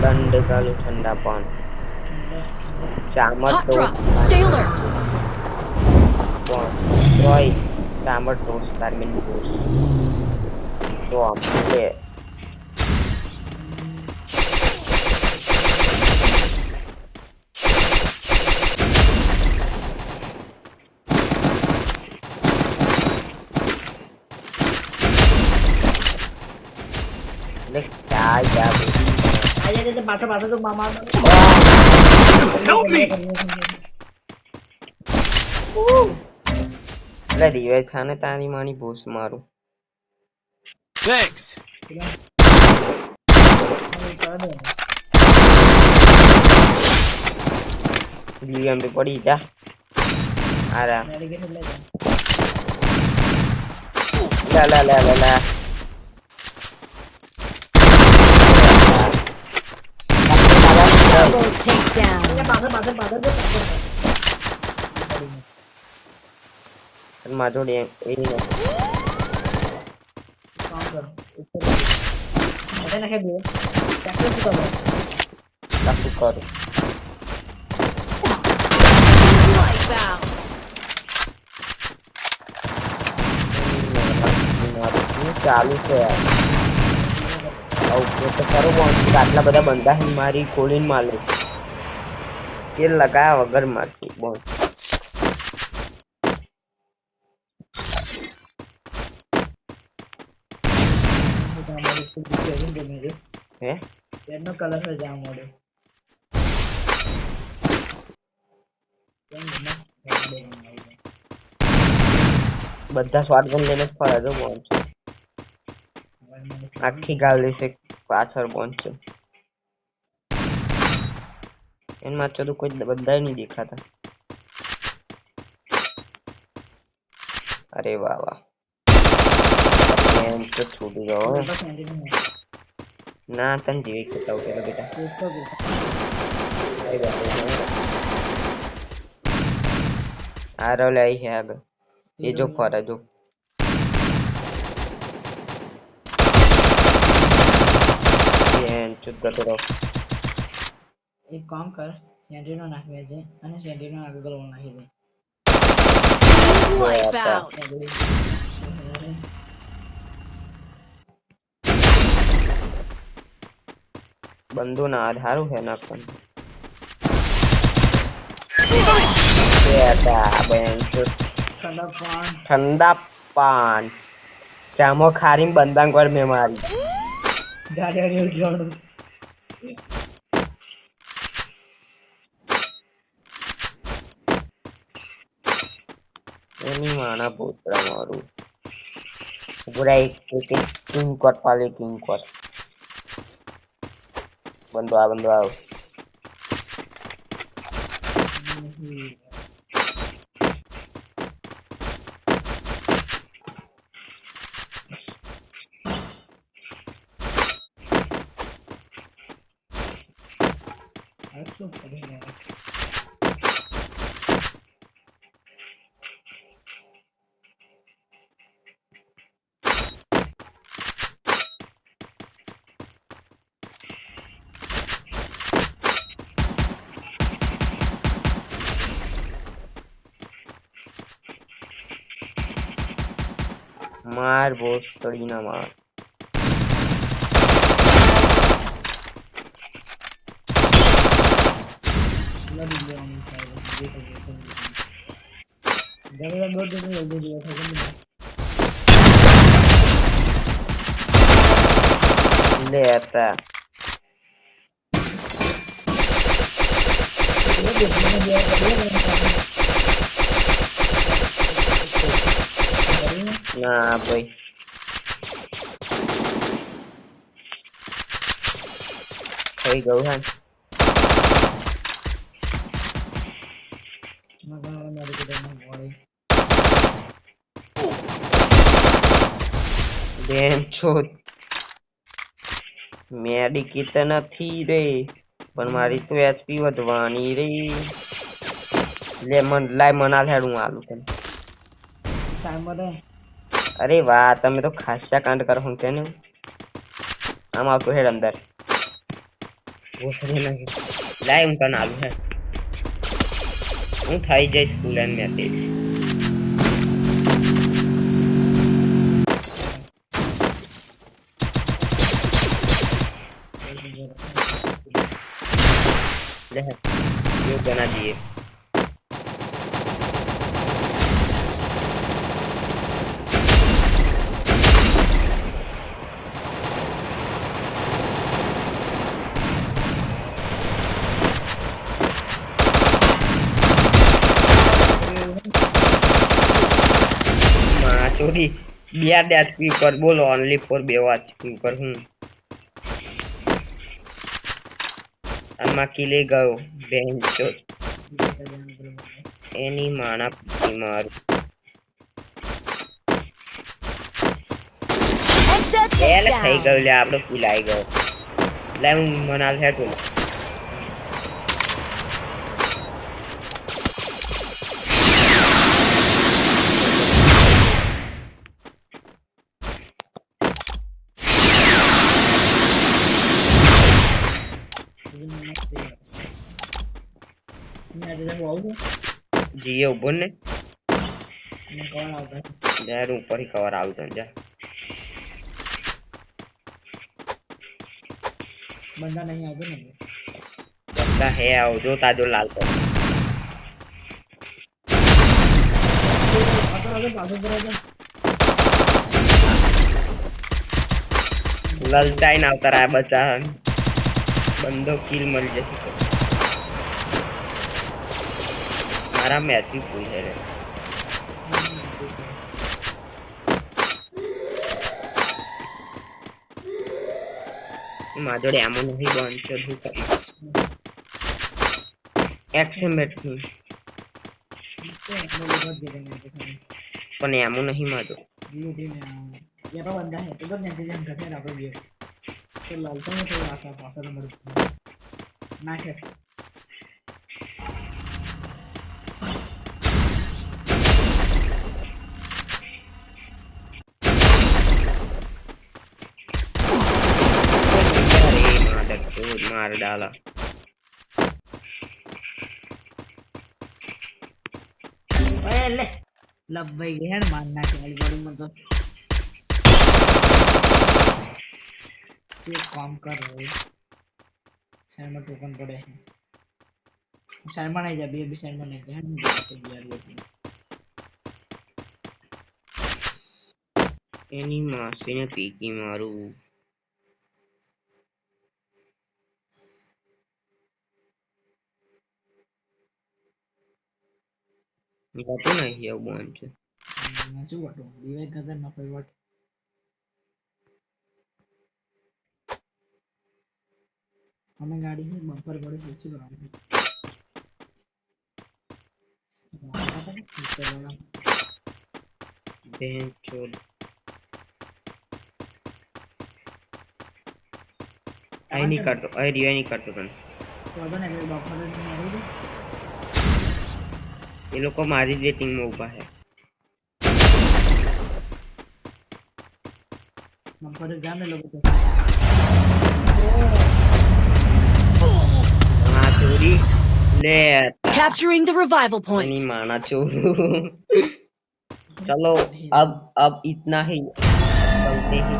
દંડ ચાલુ ઠંડા પણ. ચામર તો ચામર ટોસ્ટ તારમીન ટોસ્ટ તો આમ લે લે ક્યાં યાર તે તો મામા! એટલે છે ને તારી માની બોસ મારું. તો પડી જા. આરા લા લા લા લા લા. Double takedown. પાછળ પાછળ પાછળ તો પાછળમાં જોડે એ નથી કામ કરો ઉપર અરે નાખે બે ટ્રેક્ટર શું કરો કશું કરું Wipeout. શું ચાલુ છે યાર તેલ લગાયા વગર મારતી બોલ. હે? પેનનો કલર છે જામ મોડે બધા શોટગન લઈને જ ફરે તો છે આખી ગાલ દેશે પાછળ બોન છે. એમાં તો કોઈ બધા નહીં દેખાતા. અરે વાહ વાહ. એમ તો ના તને જેવી કરતા હોય પેલો બેટા. આ રહ્યો, લે અહીં છે આગળ. એ જો ફરે જો. એમ ચૂપ કરતો રહો. એક કામ કર સેન્ટીનો નાખવે છે અને સેન્ટીનો આગળ ગળો નાખી દે. બંધુ ના સારું છે ના પણ. ઠંડા પાન. ચામો ખારી બંધાંગ પર મેં મારી. ગાડી ગાડી ઉઠવાનું એની માણા પોતરા મારું પૂરા એક એક એક કિંગ કોટ પાલી કિંગ કોટ બંધો આ બંધો આવ આ શું કરે માર બોસ તળી ના માર લડી લેવાનું થાય દેખો દેખો દોડ દોડ દોડ દોડ લે હતા ના ભાઈ થઈ ગયું હે મોડે બેન છો મેડિકિટ નથી રે પણ મારી તો એચપી વધવાની રે લે મન લાય મના હેડ હું આલું તને ટાઈમ अरे वाह तुम्हें तो खासा कांड कर हूँ कहने हम आपको हेड अंदर। वो लाए उनका नाम है। उठाई जाए स्कूल है मैं तेज ले ये बना दिए। માં બિયાર ડેટ સ્પીકર બોલો ઓનલી ફોર બે વાત સ્પીકર હું આમાં કિલે ગયો બેન ચોર એની માણા પી મારું. એટલે થઈ. ગયું લે આપણો ફૂલાઈ ગયો. લે હું મનાલ છે જીએ ઊભો ને. યાર ઉપર કવર આવતો જા. બંદા નહીં આવતો ને બંદા હે આવજો તાજો લાલ પર આગળ ના આવતા રહ્યા બચ્ચા બંદો કિલ મળી જશે. મારા મેચી ફૂલ છે રે મારા જોડે આમો નહીં બંધ છે શું કરી એક્સેમેટ થી પણ એમો નહીં મારો ये तो बंदा है तो बस नेट जन करते हैं आप ये तो लालता में तो आता पासा नंबर ना है ચોર માર ડાલા ओए ले लब भाई हेड मारना के वाली बॉडी में तो ये काम कर रहे शर्मा टोकन पड़े हैं शर्मा नहीं जब ये भी शर्मा नहीं है हम तो यार ये એની માસીને પીકી મારું જતો નહીં આવું બંધ છે मैं શું કરું દિવાઈ કદર ના કોઈ વાત અમે ગાડી ની બમ્પર પડી તો શું કરવાનું બેન ચોર અહીં નહીં કરતો અહીં રિવાય નહીં કરતો તને એ લોકો મારી જ ટીમમાં ઊભા છે બમ્પર ગામે લોકો તો આ ચોરી લે Capturing the revival अपनी point. माना चो चलो अब अब इतना ही चलते हैं